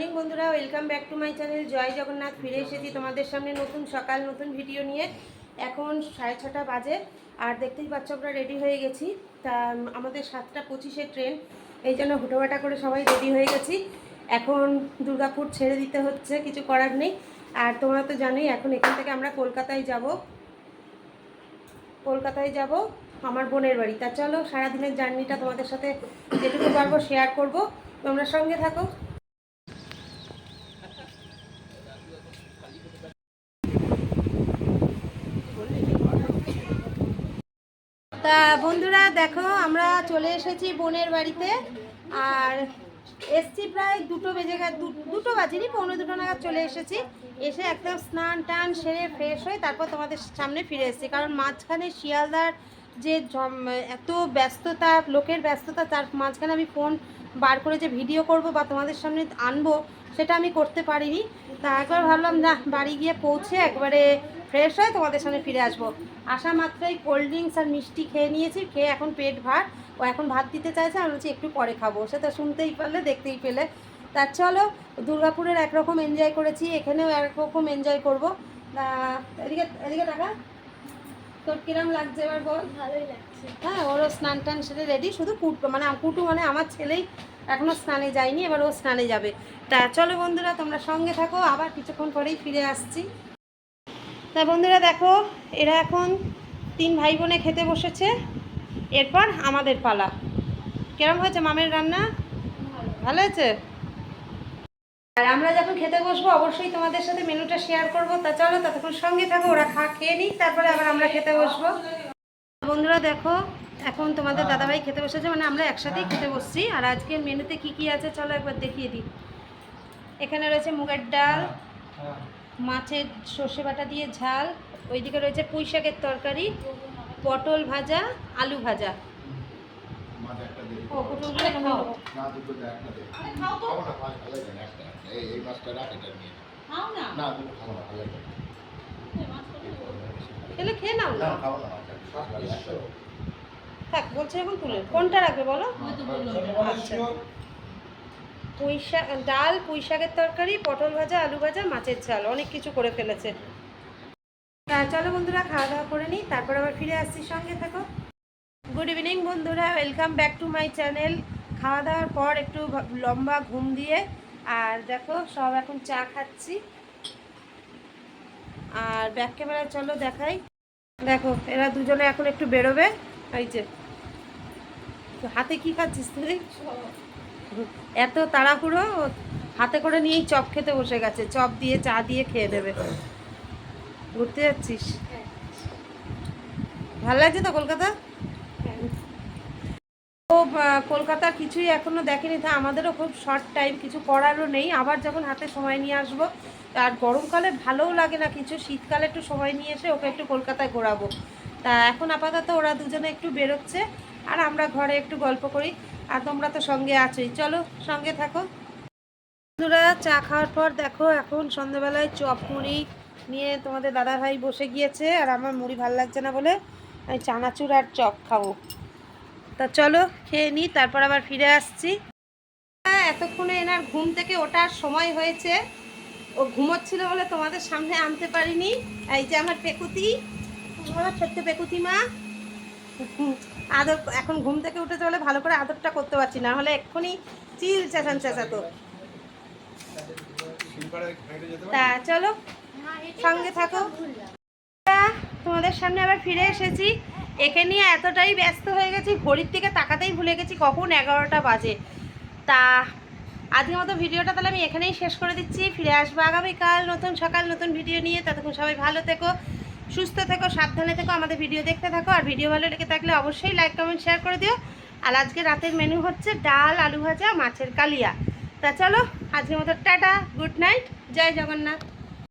Morning বন্ধুরা welcome back to my channel Jai Jagannath ফিরে এসেছি তোমাদের সামনে নতুন সকাল, নতুন ভিডিও নিয়ে। এখন সাড়ে ছটা বাজে, আর দেখতেই পাচ্ছ আমরা রেডি হয়ে গেছি। তা আমাদের সাতটা পঁচিশে ট্রেন এই জন্য হুটোবাটা করে সবাই রেডি হয়ে গেছি। এখন দুর্গাপুর ছেড়ে দিতে হচ্ছে, কিছু করার নেই। আর তোমরা তো জানোই, এখন এখান থেকে আমরা কলকাতায় যাব। কলকাতায় যাব আমার বোনের বাড়ি। তা চলো, সারাদিনের জার্নিটা তোমাদের সাথে যেটুকু পারব শেয়ার করব। তোমরা সঙ্গে থাকো। তা বন্ধুরা দেখো, আমরা চলে এসেছি বোনের বাড়িতে, আর এসছি প্রায় দুটো বেজে গেছে দুটো বাজেনি, পৌনে দুটো নাগাদ চলে এসেছি। এসে একদম স্নান টান সেরে ফ্রেশ হয়ে তারপর তোমাদের সামনে ফিরে এসেছি, কারণ মাঝখানে শিয়ালদার যে এত ব্যস্ততা, লোকের ব্যস্ততা, তার মাঝখানে আমি ফোন বার করে যে ভিডিও করব বা তোমাদের সামনে আনব, সেটা আমি করতে পারিনি। তা একবার ভাবলাম, না, বাড়ি গিয়ে পৌঁছে একবারে ফ্রেশ হয়ে তোমাদের সামনে ফিরে আসব। আসা মাত্রই কোল্ড ড্রিঙ্কস আর মিষ্টি খেয়ে নিয়েছি, খেয়ে এখন পেট ভাত ও এখন ভাত দিতে চাইছে, আমি বলছি, একটু পরে খাব। সেটা শুনতেই পারলে, দেখতেই পেলে। তা চলো, দুর্গাপুরের একরকম এনজয় করেছি, এখানেও একরকম এনজয় করব। এদিকে এদিকে টাকা তোর কিরম লাগছে এবার বল? ভালোই লাগছে। হ্যাঁ ওরও স্নান টান সেরে রেডি শুধু কুটু মানে কুটু মানে আমার ছেলেই এখনও স্নানে যায়নি এবার ও স্নানে যাবে। তা চলো বন্ধুরা তোমরা সঙ্গে থাকো আবার কিছুক্ষণ পরেই ফিরে আসছি। তা বন্ধুরা দেখো এরা এখন তিন ভাই বোনে খেতে বসেছে এরপর আমাদের পালা। কেরম হয়েছে মামের রান্না? ভালো হয়েছে? আর আমরা যখন খেতে বসবো, অবশ্যই তোমাদের সাথে মেনুটা শেয়ার করব। তা চলো ততক্ষণ সঙ্গে থাকো, ওরা খা, খেয়ে নিই তারপরে আবার আমরা খেতে বসবো। বন্ধুরা দেখো, এখন তোমাদের দাদাভাই খেতে বসেছে মানে আমরা একসাথেই খেতে বসছি। আর আজকে মেনুতে কি কি আছে, চলো একবার দেখিয়ে দিই। এখানে রয়েছে মুগের ডাল, মাছের সর্ষে বাটা দিয়ে ঝাল, ওইদিকে রয়েছে পুঁই শাকের তরকারি, পটল ভাজা, আলু ভাজা। মাঝে একটা দে। ও পটলগুলো এখানে নেব। না, দুটো দে, একটা দে। খাব না, ভালো ভালো লাগে না, একটা, একটা। এই- এই মাছটা রাখ, এটা নিয়ে নে। না, দুটো খাব না, ভালো লাগে না। খেয়ে নাও না, খাব। থাক বলছে এখন তুলে কোনটা রাখবে বলো আচ্ছা পুঁই শাক ডাল পুঁই শাকের তরকারি পটল ভাজা আলু ভাজা মাছের ঝাল অনেক কিছু করে ফেলেছে চলো বন্ধুরা খাওয়া দাওয়া করে নিই তারপর আবার ফিরে আসছি সঙ্গে থাকো গুড ইভিনিং বন্ধুরা welcome back to my channel খাওয়া দাওয়ার পর একটু লম্বা ঘুম দিয়ে, আর দেখো, সব এখন চা খাচ্ছি। আর ব্যাক ক্যামেরা চলো দেখাই। দেখো, এরা দুজনে এখন একটু বেরোবে। এই যে হাতে কি খাচ্ছিস তুই? এত তাড়াহুড়ো হাতে করে নিয়েই চপ খেতে বসে গেছে। চপ দিয়ে, চা দিয়ে খেয়ে দেবে। ঘুরতে যাচ্ছিস? ভালো লাগছে তো কলকাতা? আহ, কলকাতার কিছুই এখনও দেখেনি তা আমাদেরও খুব শর্ট টাইম কিছু করারও নেই। আবার যখন হাতে সময় নিয়ে আসব আর গরমকালে ভালোও লাগে না কিছু শীতকালে একটু সময় নিয়ে এসে ওকে একটু কলকাতায় ঘোরাবো। তা এখন আপাতত ওরা দুজনে একটু বেরোচ্ছে আর আমরা ঘরে একটু গল্প করি আর তোমরা তো সঙ্গে আছোই। চলো সঙ্গে থাকো। বন্ধুরা চা খাওয়ার পর দেখো এখন সন্ধ্যেবেলায় চপ মুড়ি নিয়ে তোমাদের দাদা ভাই বসে গিয়েছে আর আমার মুড়ি ভালো লাগছে না বলে আমি চানাচুর আর চপ খাব। তা চলো খেয়ে নিই তারপর আবার ফিরে আসছি। হ্যাঁ, এতক্ষণে এনার ঘুম থেকে ওঠার সময় হয়েছে। ও ঘুমোচ্ছিল বলে তোমাদের সামনে আনতে পারিনি। এই যে আমার পেকুতি আমার ছোট্ট পেকুতি মা। আদর এখন ঘুম থেকে উঠেছে বলে ভালো করে আদরটা করতে পারছি না হলে এক্ষুনি চিল চেঁচান চেঁচাতো। তা চলো সঙ্গে থাকো। তোমাদের সামনে আবার ফিরে এসেছি। একে নিয়ে এতটাই ব্যস্ত হয়ে গেছি, ঘড়ির দিকে তাকাতেই ভুলে গেছি কখন এগারোটা বাজে। তা আজকের মতো ভিডিওটা তাহলে আমি এখানেই শেষ করে দিচ্ছি। ফিরে আসব আগামীকাল নতুন সকাল, নতুন ভিডিও নিয়ে। ততক্ষণ সবাই ভালো থেকো, সুস্থ থেকো, সাবধানে থেকো, আমাদের ভিডিও দেখতে থাকো। আর ভিডিও ভালো লেগে থাকলে অবশ্যই লাইক, কমেন্ট, শেয়ার করে দিও। আর আজকে রাতের মেনু হচ্ছে ডাল, আলু ভাজা, মাছের কালিয়া। তা চলো, আজকের মতো tata, good night, Jai Jagannath.